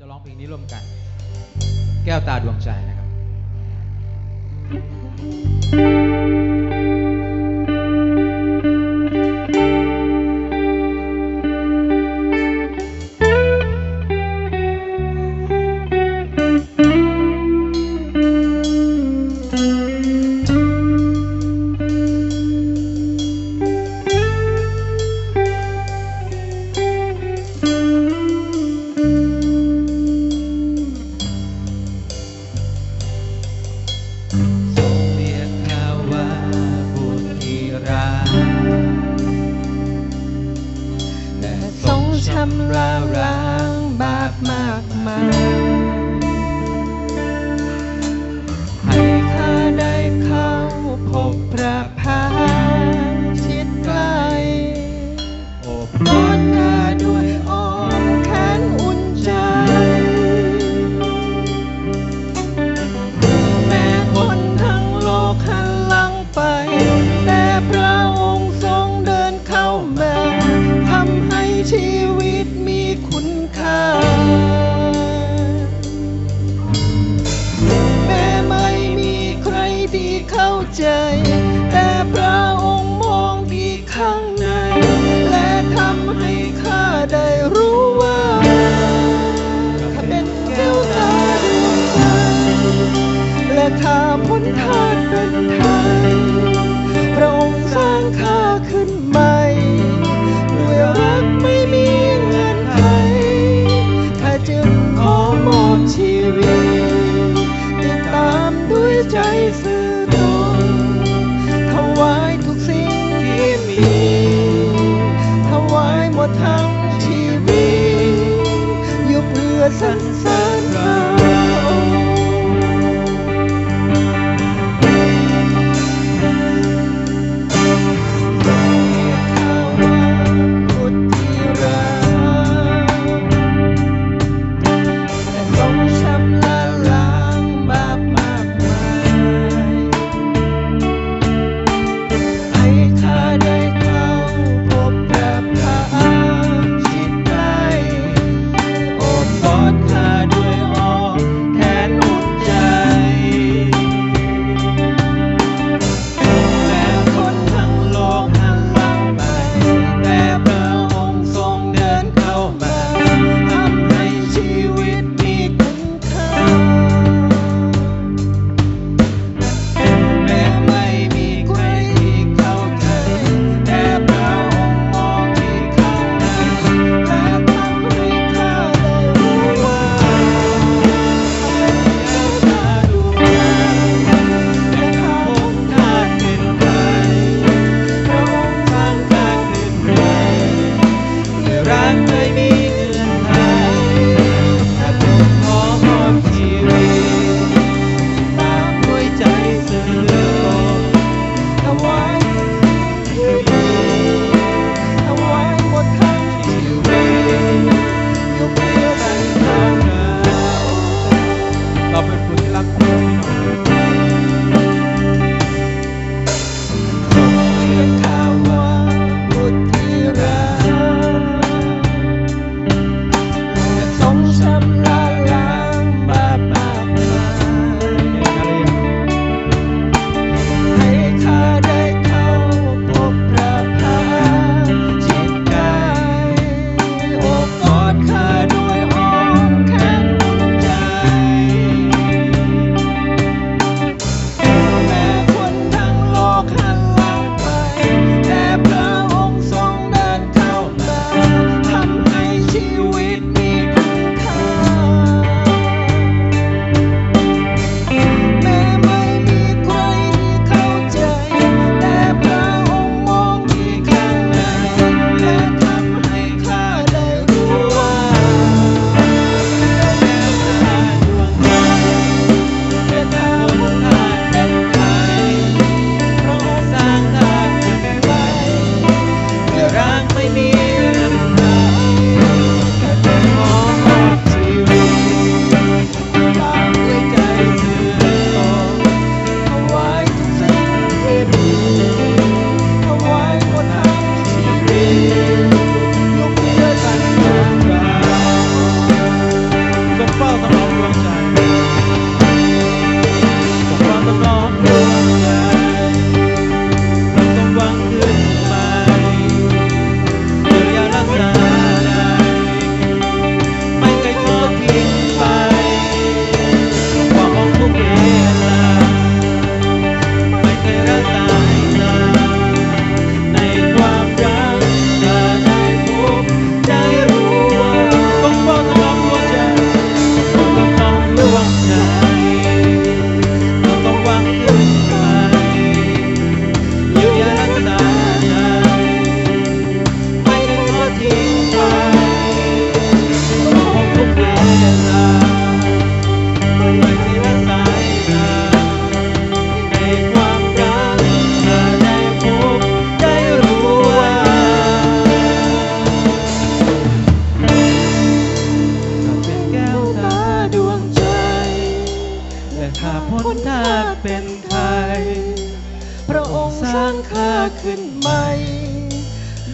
จะร้องเพลงนี้ร่วมกัน แก้วตาดวงใจนะครับ มากมายให้ข้าได้เข้าพบพระพาชิดใกล้อบกอดข้าด้วยอ้อมแขนอุ่นใจ แม้คนทั้งโลกหันหลังไป แต่พระองค์ทรงเดินเข้ามาทำให้ชีวิตมีคุณค่า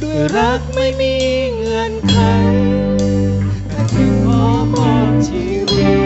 ด้วยรักไม่มีเงื่อนไขข้าจึงขอมอบชีวิต